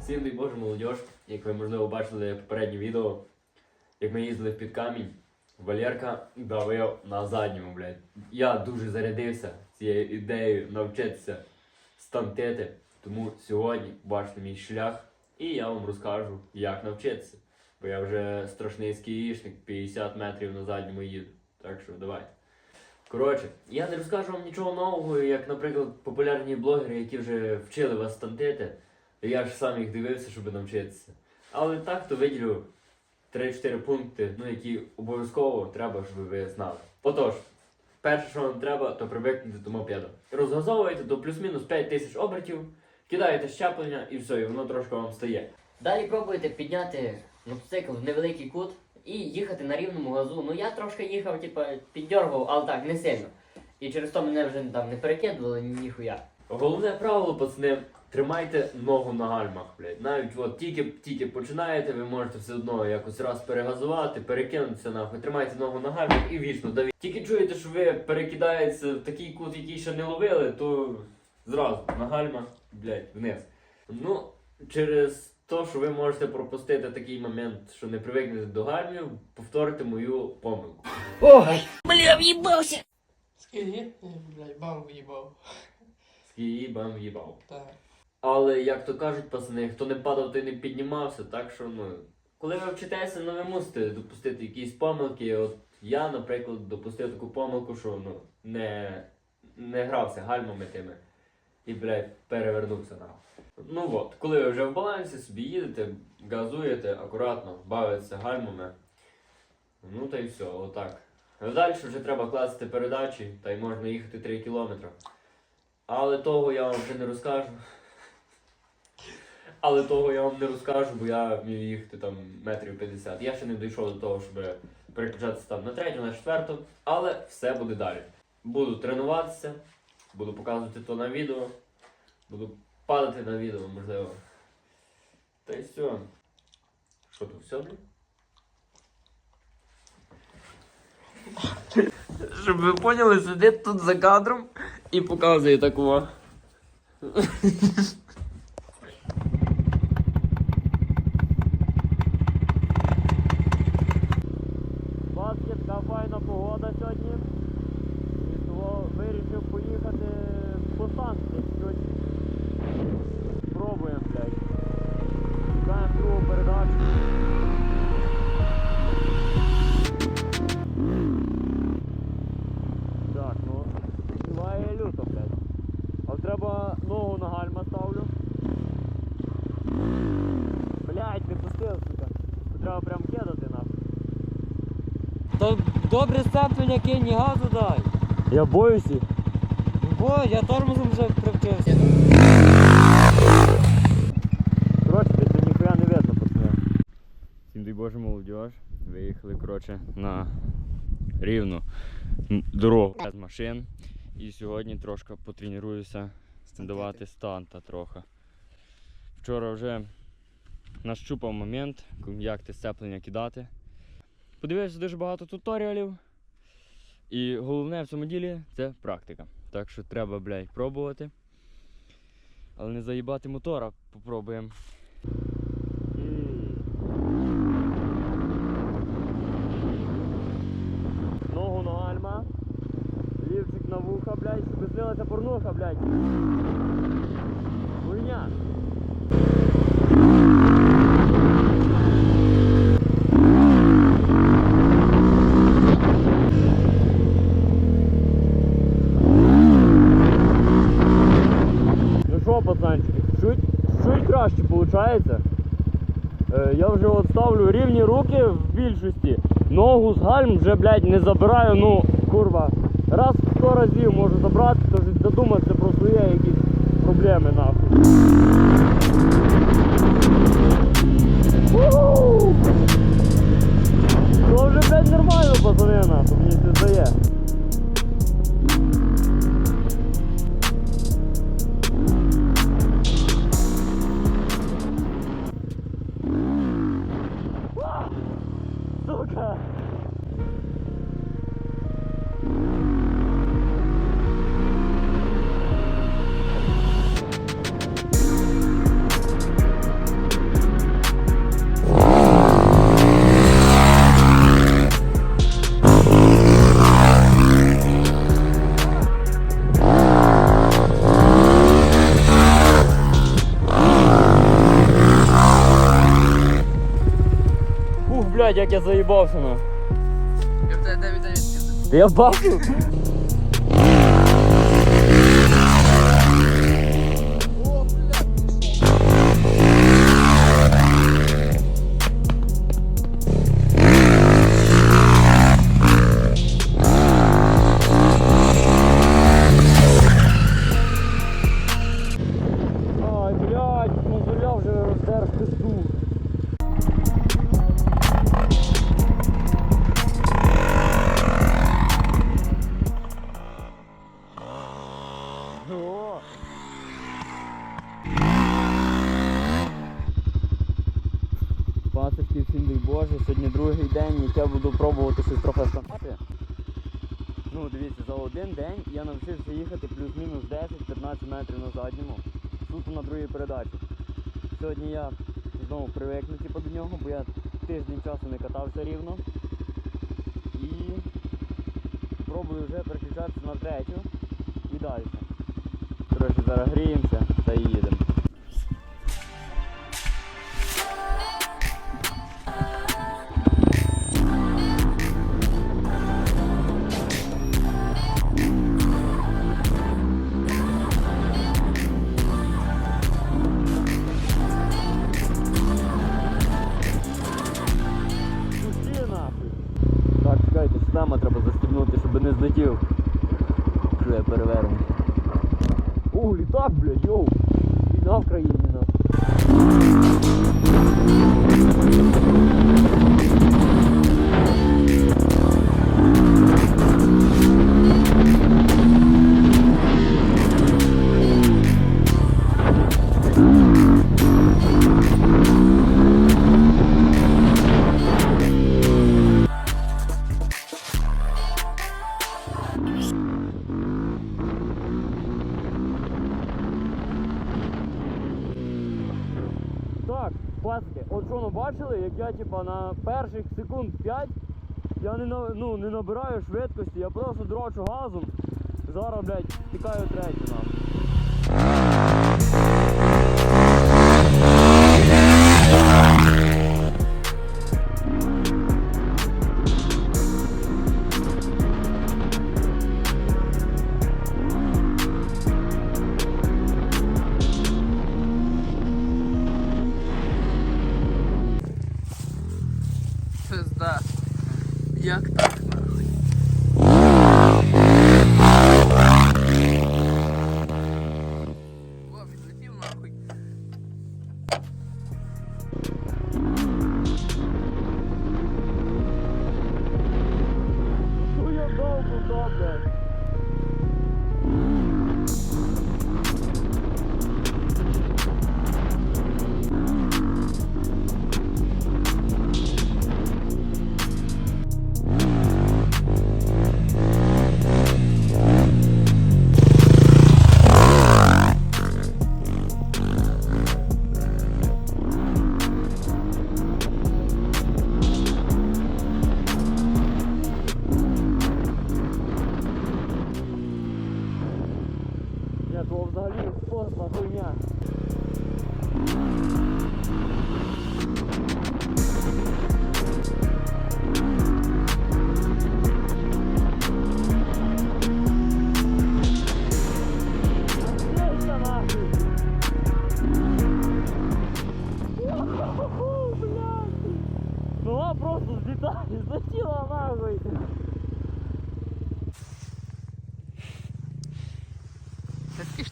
Всім дай Боже, молодь. Як ви можливо бачили попереднє відео, як ми їздили під камінь, Валерка давив на задньому, блядь. Я дуже зарядився цією ідеєю навчитися стантити. Тому сьогодні бачите мій шлях, і я вам розкажу, як навчитися. Бо я вже страшний скіїшник, 50 метрів на задньому їду. Так що давайте. Коротше, я не розкажу вам нічого нового, як, наприклад, популярні блогери, які вже вчили вас стантити. Я ж сам їх дивився, щоб навчитися. Але так то виділю 3-4 пункти, ну які обов'язково треба, щоб ви знали. Отож, перше, що вам треба, то привикнути до мопеда. Розгазовуєте до плюс-мінус 5 тисяч обертів, кидаєте щеплення і все, і воно трошки вам стає. Далі пробуєте підняти мотоцикл в невеликий кут і їхати на рівному газу. Ну я трошки їхав, типа, піддергував, але так, не сильно. І через то мене вже там не перекидували ніхуя. Головне правило, пацани, тримайте ногу на гальмах, блядь. Навіть от тільки, тільки починаєте, ви можете все одно якось раз перегазувати, перекинутися нахуй. Тримайте ногу на гальмах і вічно давіть. Тільки чуєте, що ви перекидаєтеся в такий кут, який ще не ловили, то зразу на гальмах, блядь, вниз. Ну, через те, що ви можете пропустити такий момент, що не привикнете до гальмів, повторите мою помилку. Ой! Бля, в'їбався! Скільки? Блядь, бам в'їбав. Скії бам в'їбав. Так. Але як то кажуть, пацани, хто не падав, той не піднімався, так що ну. Коли ви вчитеся, ну ви мусите допустити якісь помилки. От я, наприклад, допустив таку помилку, що ну не, не грався гальмами тими і, блядь, перевернувся нахуй. Ну от, коли ви вже в балансі собі їдете, газуєте акуратно, бавитеся гальмами. Ну та й все, отак. Далі вже треба класти передачі, та й можна їхати 3 кілометри. Але того я вам вже не розкажу. Але того я вам не розкажу, бо я вмію їхати там метрів 50. Я ще не дійшов до того, щоб переключатися там на третю, на четверту, але все буде далі. Буду тренуватися, буду показувати то на відео, буду падати на відео, можливо. Та й все. Що тут все? Щоб ви поняли, сидить тут за кадром і показує такого. Добре сцеплення кинь, і газу дай. Я боюся. Бо я тормозом вже привчився. Коротше, тут ніхуя не видно, пацани. Всім дай Боже, молодіж. Виїхали, коротше, на рівну дорогу без машин. І сьогодні трошки потренуюся стендувати станта трохи. Вчора вже нащупав момент, як те сцеплення кидати. Подивився дуже багато туторіалів. І головне в цьому ділі це практика. Так що треба, блядь, пробувати. Але не заїбати мотора попробуємо. Ногу на гальма. Лівчик на вуха, блядь, щоб снилася порнуха, блядь. Хуйня. Ногу з гальм вже, блядь, не забираю, ну, курва. Раз в сто разів можу забрати, то вже задуматися про свої якісь проблеми, нахуй. То вже блядь, нормально пацани нахуй, мені це здає. Блядь, як я заїбався на. Я в тебе 9 9 я бачу. Бо я тиждень часу не катався рівно. І пробую вже переключатися на третю і далі. Коротше, зараз гріємося та їдемо. О, блядь, йоу. Війна в країні, паски, от що ну бачили, як я типа на перших секунд 5 я не, ну, не набираю швидкості, я просто дрочу газом. Зараз, блядь, тікаю третю нам.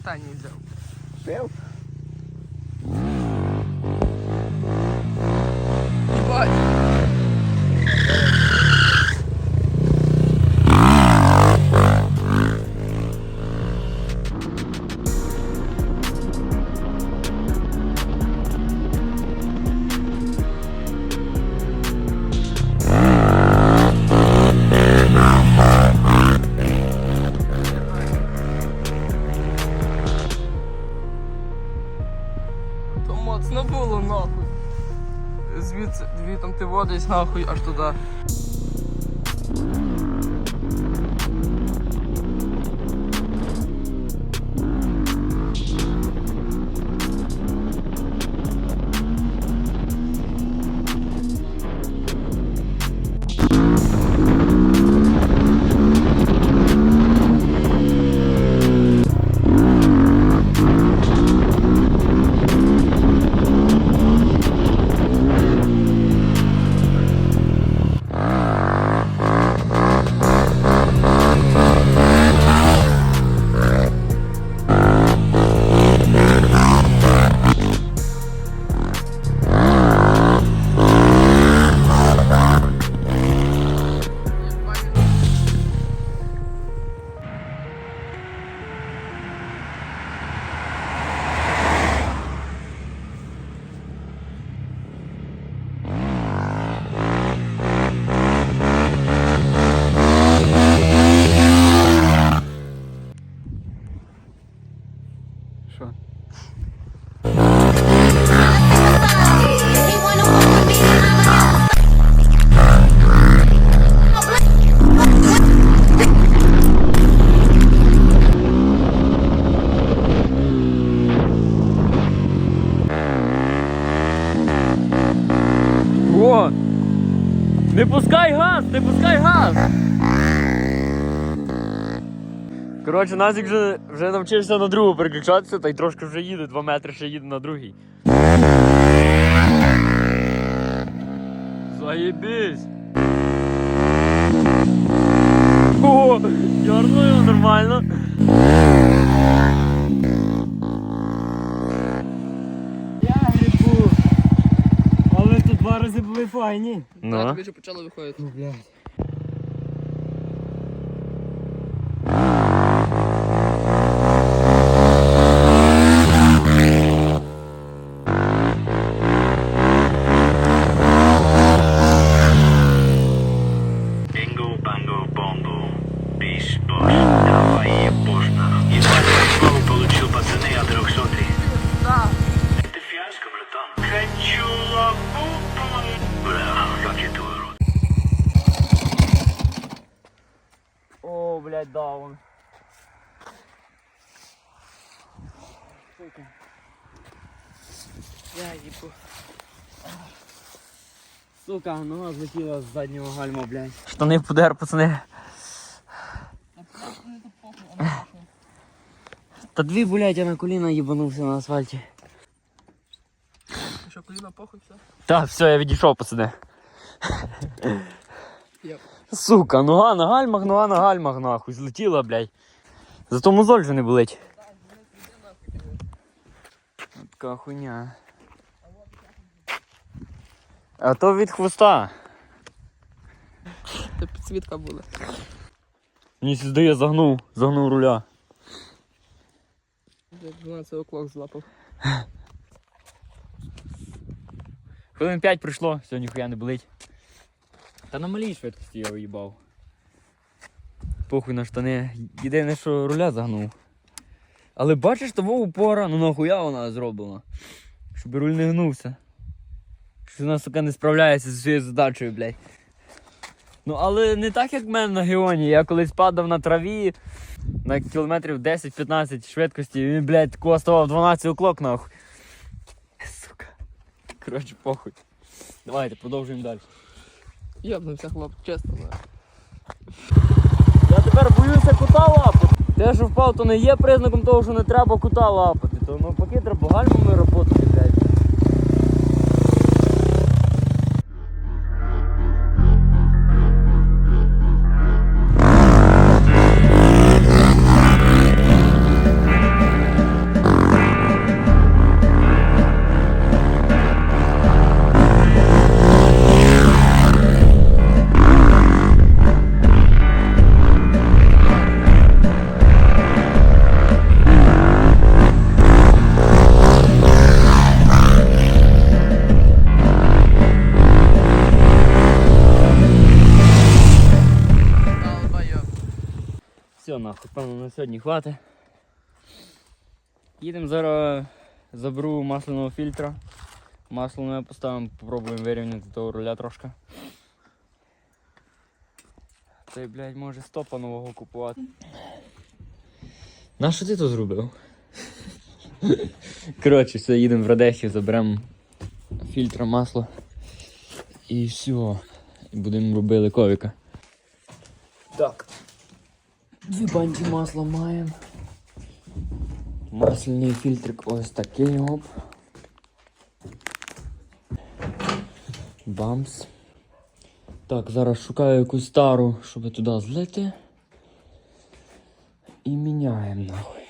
Та такі штані взяв. Пив? моцно було нахуй. Звідси дві там ти водиш нахуй аж туди. I'ma О! Не пускай газ! Не пускай газ! Коротше, Назік вже, вже навчився на другу переключатися, та й трошки вже їде, 2 метри ще їде на другий. Заєбісь! О, дернуло нормально. Я грибу. Але тут два рази були файні. Так, Ну. тобі вже почало виходити. Ну, блядь. Сука, нога злетіла з заднього гальма, блядь. Штани в пудер, пацани. Та дві, блядь, я на коліна їбанувся на асфальті. Що, коліна похуй, все? Так, все, я відійшов, пацани. Сука, нога на гальмах, нога на гальмах, нахуй, злетіла, блядь. Зато мозоль вже не болить. Така хуйня. А то від хвоста. Це підсвітка була. Мені здає, загнув, загнув руля. Як 12 оклок злапав. Хвилин 5 пройшло, сьогодні хуя не болить. Та на малій швидкості я уїбав. Похуй на штани. Єдине, що руля загнув. Але бачиш, того упора, ну нахуя вона зроблена. Щоб руль не гнувся. Що вона, сука, не справляється зі своєю задачею, блядь. Ну, але не так, як в мене на Геоні. Я колись падав на траві на кілометрів 10-15 швидкості, і він, блядь, такого ставав 12 оклок, нахуй. Сука. Коротше, похуй. Давайте продовжуємо далі. Йобнувся хлоп, чесно. Я тепер боюся кута лапати. Те, що впав, то не є признаком того, що не треба кута лапати. То навпаки треба гальмами роботи, Все, нахуй, певно, на сьогодні хватить. Їдемо зараз заберу масляного фільтра. Масло ми поставимо, попробуємо вирівняти того руля трошки. Цей, блядь, може стопа нового купувати. На що ти то зробив? Коротше, все, їдемо в Радехів, заберемо фільтр масла. І все. І будемо робити ковіка. Так. Дві банки масла маємо. Масляний фільтрик ось такий оп. Бамс. Так, зараз шукаю якусь стару, щоб туди злити. І міняємо нахуй.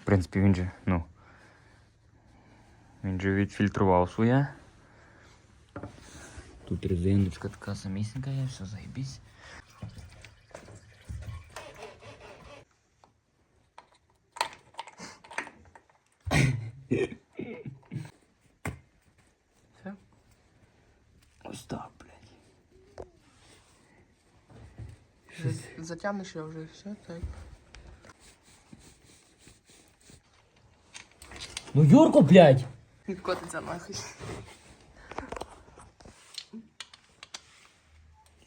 В принципі, він же, ну. Він же відфільтрував своє. Тут резиночка така самісінька є, все заєбісь. Все? Ось так, блядь. Затягнеш я вже все, так. Ну Юрко, блядь! Відкотиться нахуй.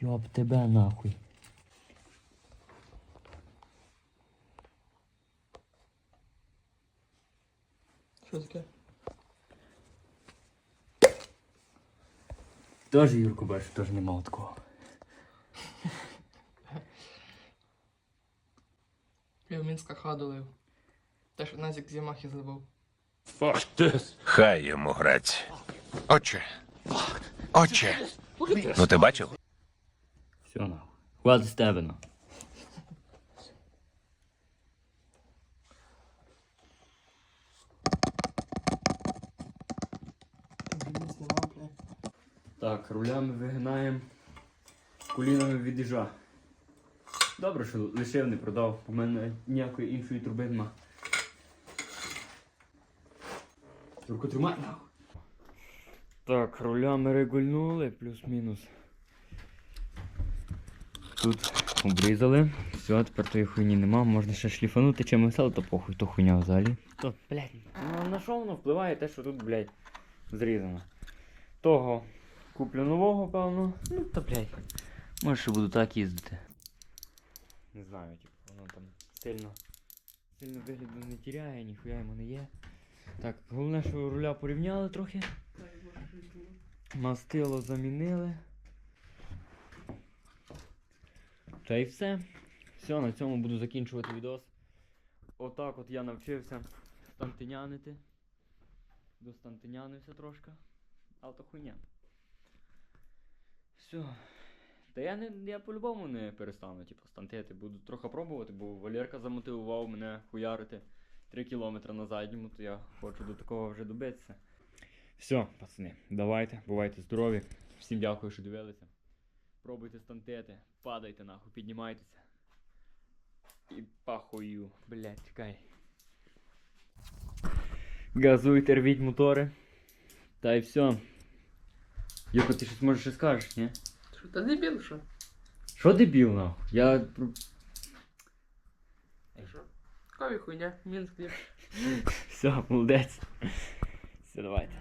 Йоб тебе нахуй. Що таке? Теж Юрко бачу, теж нема такого. Я в Мінська хаду лив. Те, що Назік з Ямахи зливав. Хай йому грать. Отче. Отче. Ну ти бачив? Все нахуй. Хватить з тебе. Так, рулями вигинаємо, колінами від їжа. Добре, що лишив, не продав. У мене ніякої іншої труби нема. Турку тримай нахуй. Так, рулями регульнули, плюс-мінус. Тут обрізали. Все, тепер тої хуйні нема, можна ще шліфанути чимось, але то похуй, то хуйня взагалі. То, блядь, ну на що воно впливає те, що тут, блядь, зрізано. Того Куплю нового, певно. Ну, то блядь. Може, ще буду так їздити. Не знаю, типу, воно там сильно. Сильно вигляду не тіряє, ніхуя йому не є. Так, головне, що руля порівняли трохи. Мастило замінили. Та й все. Все, на цьому буду закінчувати відос. Отак от я навчився стантинянити. Достантинянився трошки. Але то хуйня. Все. Та я не я по-любому не перестану, типу, стантити. Буду трохи пробувати, бо Валерка замотивував мене хуярити 3 кілометри на задньому, то я хочу до такого вже добитися. Все, пацани, давайте, бувайте здорові. Всім дякую, що дивилися. Пробуйте стантити, падайте нахуй, піднімайтеся. І пахую, блядь, чекай. Газуйте, рвіть мотори. Та й все. Юко, ти щось може ще скажеш, ні? Що, та дебіл, що? Що дебіл нахуй? Я. Кові хуйня, Мінськ, Все, молодець. Все, давайте.